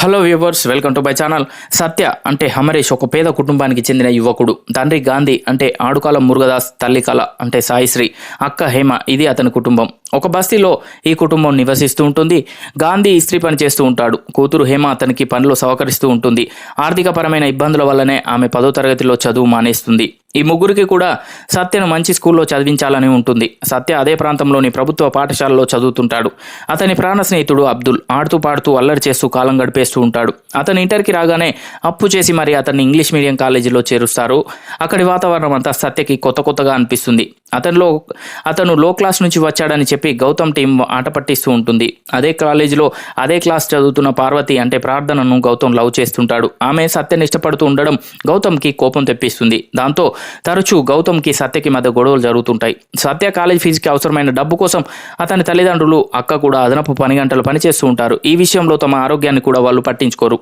Hello viewers welcome to my channel Satya అంటే హమరేష్ ఒక పేద కుటుంబానికి చెందిన యువకుడు. తండ్రి గాంధీ అంటే ఆడుకాలం మురుగదాస్ తల్లి కళ అంటే సాయిశ్రీ అక్క హేమ ఇది అతని కుటుంబం. ఒక బస్తీలో ఈ కుటుంబం నివసిస్తూ ఉంటుంది. గాంధీ ఇస్త్రీ పని చేస్తూ ఉంటాడు. కూతురు హేమ అతనికి పనిలో సహకరిస్తూ ఉంటుంది. ఆర్థికపరమైన ఇబ్బందుల వల్లనే ఆమె పదో తరగతిలో చదువు మానేస్తుంది. ఈ ముగ్గురికి కూడా సత్యను మంచి స్కూల్లో చదివించాలని ఉంటుంది. సత్య అదే ప్రాంతంలోని ప్రభుత్వ పాఠశాలలో చదువుతుంటాడు. అతని ప్రాణ స్నేహితుడు అబ్దుల్ ఆడుతూ పాడుతూ అల్లరి చేస్తూ కాలం గడిపేస్తూ ఉంటాడు. అతను ఇంటర్కి రాగానే అప్పు చేసి మరి అతన్ని ఇంగ్లీష్ మీడియం కాలేజీలో చేరుస్తారు. అక్కడి వాతావరణం అంతా సత్యకి కొత్త కొత్తగా అనిపిస్తుంది. అతనిలో అతను లో క్లాస్ నుంచి వచ్చాడని చెప్పి గౌతమ్ టీం ఆట పట్టిస్తూ ఉంటుంది. అదే కాలేజీలో అదే క్లాస్ చదువుతున్న పార్వతి అంటే ప్రార్థనను గౌతమ్ లవ్ చేస్తుంటాడు. ఆమె సత్యని ఇష్టపడుతూ ఉండడం గౌతమ్కి కోపం తెప్పిస్తుంది. దాంతో తరచూ గౌతమ్కి సత్యకి మధ్య గొడవలు జరుగుతుంటాయి. సత్య కాలేజ్ ఫీజుకి అవసరమైన డబ్బు కోసం అతని తల్లిదండ్రులు అక్క కూడా అదనపు పని గంటలు పనిచేస్తూ ఉంటారు. ఈ విషయంలో తమ ఆరోగ్యాన్ని కూడా వాళ్ళు పట్టించుకోరు.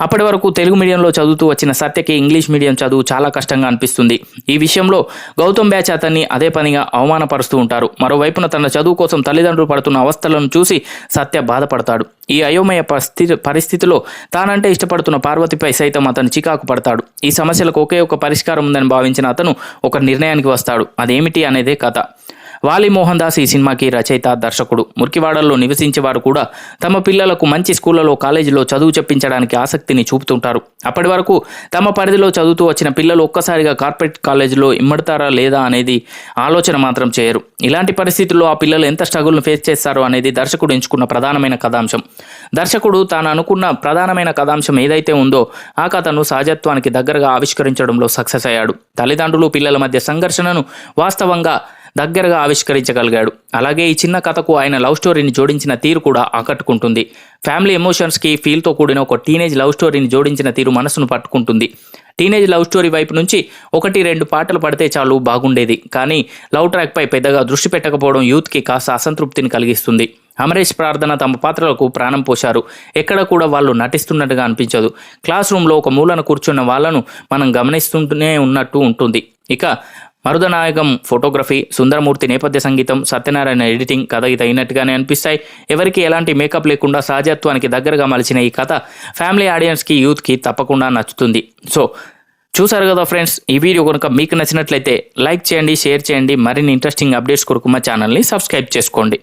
అప్పటి వరకు తెలుగు మీడియంలో చదువుతూ వచ్చిన సత్యకి ఇంగ్లీష్ మీడియం చదువు చాలా కష్టంగా అనిపిస్తుంది. ఈ విషయంలో గౌతమ్ బ్యాచ్ అతన్ని అదే పనిగా అవమానపరుస్తూ ఉంటారు. మరోవైపున తన చదువు కోసం తల్లిదండ్రులు పడుతున్న అవస్థలను చూసి సత్య బాధపడతాడు. ఈ అయోమయ పరిస్థితి పరిస్థితిలో తానంటే ఇష్టపడుతున్న పార్వతిపై సైతం అతను చికాకు పడతాడు. ఈ సమస్యలకు ఒకే ఒక పరిష్కారం ఉందని భావించిన అతను ఒక నిర్ణయానికి వస్తాడు. అదేమిటి అనేదే కథ. వాలి మోహన్ దాస్ ఈ సినిమాకి రచయిత దర్శకుడు. మురికివాడల్లో నివసించే వారు కూడా తమ పిల్లలకు మంచి స్కూళ్ళలో కాలేజీలో చదువు చెప్పించడానికి ఆసక్తిని చూపుతుంటారు. అప్పటి వరకు తమ పరిధిలో చదువుతూ వచ్చిన పిల్లలు ఒక్కసారిగా కార్పొరేట్ కాలేజీలో ఇమ్మడతారా లేదా అనేది ఆలోచన మాత్రం చేయరు. ఇలాంటి పరిస్థితుల్లో ఆ పిల్లలు ఎంత స్ట్రగుల్ను ఫేస్ చేస్తారో అనేది దర్శకుడు ఎంచుకున్న ప్రధానమైన కథాంశం. దర్శకుడు తాను అనుకున్న ప్రధానమైన కథాంశం ఏదైతే ఉందో ఆ కథను సహజత్వానికి దగ్గరగా ఆవిష్కరించడంలో సక్సెస్ అయ్యాడు. తల్లిదండ్రులు పిల్లల మధ్య సంఘర్షణను వాస్తవంగా దగ్గరగా ఆవిష్కరించగలిగాడు. అలాగే ఈ చిన్న కథకు ఆయన లవ్ స్టోరీని జోడించిన తీరు కూడా ఆకట్టుకుంటుంది. ఫ్యామిలీ ఎమోషన్స్కి ఫీల్తో కూడిన ఒక టీనేజ్ లవ్ స్టోరీని జోడించిన తీరు మనసును పట్టుకుంటుంది. టీనేజ్ లవ్ స్టోరీ వైపు నుంచి ఒకటి రెండు పాటలు పడితే చాలు బాగుండేది. కానీ లవ్ ట్రాక్పై పెద్దగా దృష్టి పెట్టకపోవడం యూత్కి కాస్త అసంతృప్తిని కలిగిస్తుంది. అమరేష్ ప్రార్థన తమ పాత్రలకు ప్రాణం పోశారు. ఎక్కడ కూడా వాళ్ళు నటిస్తున్నట్టుగా అనిపించదు. క్లాస్ రూమ్లో ఒక మూలన కూర్చున్న వాళ్ళను మనం గమనిస్తుంటూనే ఉన్నట్టు ఉంటుంది. ఇక మరుదనాయకం ఫోటోగ్రఫీ సుందరమూర్తి నేపథ్య సంగీతం సత్యనారాయణ ఎడిటింగ్ కథ ఇది అయినట్టుగానే అనిపిస్తాయి. ఎవరికి ఎలాంటి మేకప్ లేకుండా సహజత్వానికి దగ్గరగా మలిచిన ఈ కథ ఫ్యామిలీ ఆడియన్స్కి యూత్కి తప్పకుండా నచ్చుతుంది. సో చూసారు కదా ఫ్రెండ్స్ ఈ వీడియో కనుక మీకు నచ్చినట్లయితే లైక్ చేయండి షేర్ చేయండి మరిన్ని ఇంట్రెస్టింగ్ అప్డేట్స్ కొరకు మా ఛానల్ని సబ్స్క్రైబ్ చేసుకోండి.